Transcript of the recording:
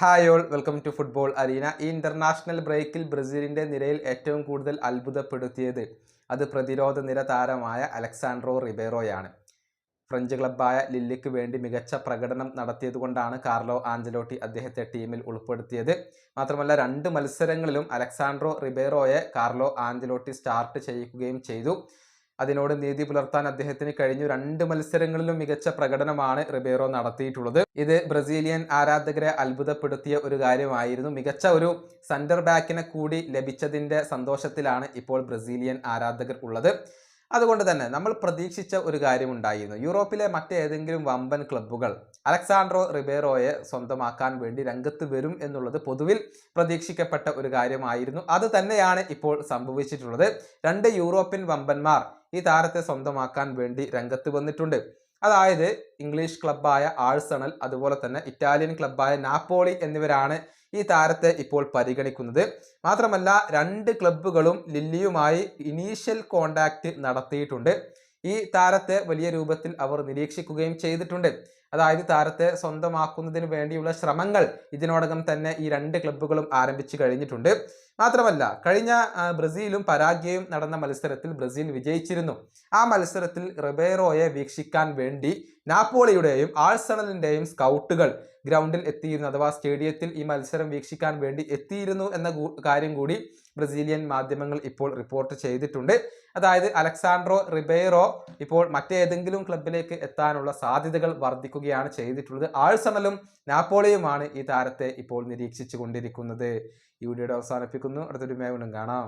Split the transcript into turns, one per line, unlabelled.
Hi all welcome to football arena ഈ international ബ്രേക്കിൽ ബ്രസീലിന്റെ നിരയിൽ ഏറ്റവും കൂടുതൽ അത്ഭുതപ്പെടുത്തിയത് അത് പ്രതിരോധ നിര താരമായ അലക്സാൻഡ്രോ റിബേറോയാണ്. ഫ്രഞ്ച് ക്ലബ്ബായ ലില്ലിക്ക് വേണ്ടി മികച്ച പ്രകടനം നടത്തിയതുകൊണ്ടാണ് കാർലോ ആഞ്ചലോട്ടി അദ്ദേഹത്തെ ടീമിൽ ഉൾപ്പെടുത്തിയത്. മാത്രമല്ല രണ്ട് മത്സരങ്ങളിലും അലക്സാൻഡ്രോ റിബേറോയെ കാർലോ ആഞ്ചലോട്ടി സ്റ്റാർട്ട് ചെയ്യിക്കുകയും ചെയ്തു. അതിനോട് നീതി പുലർത്താൻ അദ്ദേഹത്തിന് കഴിഞ്ഞു. രണ്ട് മത്സരങ്ങളിലും മികച്ച പ്രകടനമാണ് റിബേറോ നടത്തിയിട്ടുള്ളത്. ഇത് ബ്രസീലിയൻ ആരാധകരെ അത്ഭുതപ്പെടുത്തിയ ഒരു കാര്യമായിരുന്നു. മികച്ച ഒരു സെന്റർ ബാക്കിനെ കൂടി ലഭിച്ചതിന്റെ സന്തോഷത്തിലാണ് ഇപ്പോൾ ബ്രസീലിയൻ ആരാധകർ ഉള്ളത്. അതുകൊണ്ട് തന്നെ നമ്മൾ പ്രതീക്ഷിച്ച ഒരു കാര്യമുണ്ടായിരുന്നു യൂറോപ്പിലെ മറ്റേതെങ്കിലും വമ്പൻ ക്ലബ്ബുകൾ അലക്സാണ്ട്രോ റിബേറോയെ സ്വന്തമാക്കാൻ വേണ്ടി രംഗത്ത് വരും എന്നുള്ളത് പൊതുവിൽ പ്രതീക്ഷിക്കപ്പെട്ട ഒരു കാര്യമായിരുന്നു. അത് തന്നെയാണ് ഇപ്പോൾ സംഭവിച്ചിട്ടുള്ളത്. രണ്ട് യൂറോപ്യൻ വമ്പന്മാർ ഈ താരത്തെ സ്വന്തമാക്കാൻ വേണ്ടി രംഗത്ത് വന്നിട്ടുണ്ട്. അതായത് ഇംഗ്ലീഷ് ക്ലബ്ബായ ആഴ്സണൽ അതുപോലെ തന്നെ ഇറ്റാലിയൻ ക്ലബ്ബായ നാപ്പോളി എന്നിവരാണ് ഈ താരത്തെ ഇപ്പോൾ പരിഗണിക്കുന്നത്. മാത്രമല്ല രണ്ട് ക്ലബ്ബുകളും ലില്ലിയുമായി ഇനീഷ്യൽ കോണ്ടാക്ട് നടത്തിയിട്ടുണ്ട്. ഈ താരത്തെ വലിയ രൂപത്തിൽ അവർ നിരീക്ഷിക്കുകയും ചെയ്തിട്ടുണ്ട്. അതായത് താരത്തെ സ്വന്തമാക്കുന്നതിന് വേണ്ടിയുള്ള ശ്രമങ്ങൾ ഇതിനോടകം തന്നെ ഈ രണ്ട് ക്ലബ്ബുകളും ആരംഭിച്ചു കഴിഞ്ഞിട്ടുണ്ട്. മാത്രമല്ല കഴിഞ്ഞ ബ്രസീലും പരാഗ്യയും നടന്ന മത്സരത്തിൽ ബ്രസീൽ വിജയിച്ചിരുന്നു. ആ മത്സരത്തിൽ റിബേറോയെ വീക്ഷിക്കാൻ വേണ്ടി നാപ്പോളിയുടെയും ആഴ്സണലിന്റെയും സ്കൗട്ടുകൾ ഗ്രൗണ്ടിൽ എത്തിയിരുന്നു. അഥവാ സ്റ്റേഡിയത്തിൽ ഈ മത്സരം വീക്ഷിക്കാൻ വേണ്ടി എത്തിയിരുന്നു എന്ന കാര്യം കൂടി ബ്രസീലിയൻ മാധ്യമങ്ങൾ ഇപ്പോൾ റിപ്പോർട്ട് ചെയ്തിട്ടുണ്ട്. അതായത് അലക്സാൻഡ്രോ റിബേറോ ഇപ്പോൾ മറ്റേതെങ്കിലും ക്ലബിലേക്ക് എത്താനുള്ള സാധ്യതകൾ വർദ്ധിക്കുകയാണ് ചെയ്തിട്ടുള്ളത്. ആഴ്സണലും നാപ്പോളിയുമാണ് ഈ താരത്തെ ഇപ്പോൾ നിരീക്ഷിച്ചു കൊണ്ടിരിക്കുന്നത് ഈ വീഡിയോയുടെ അവസാനിപ്പിക്കുന്നു. അടുത്തൊരു മേഖലും കാണാം.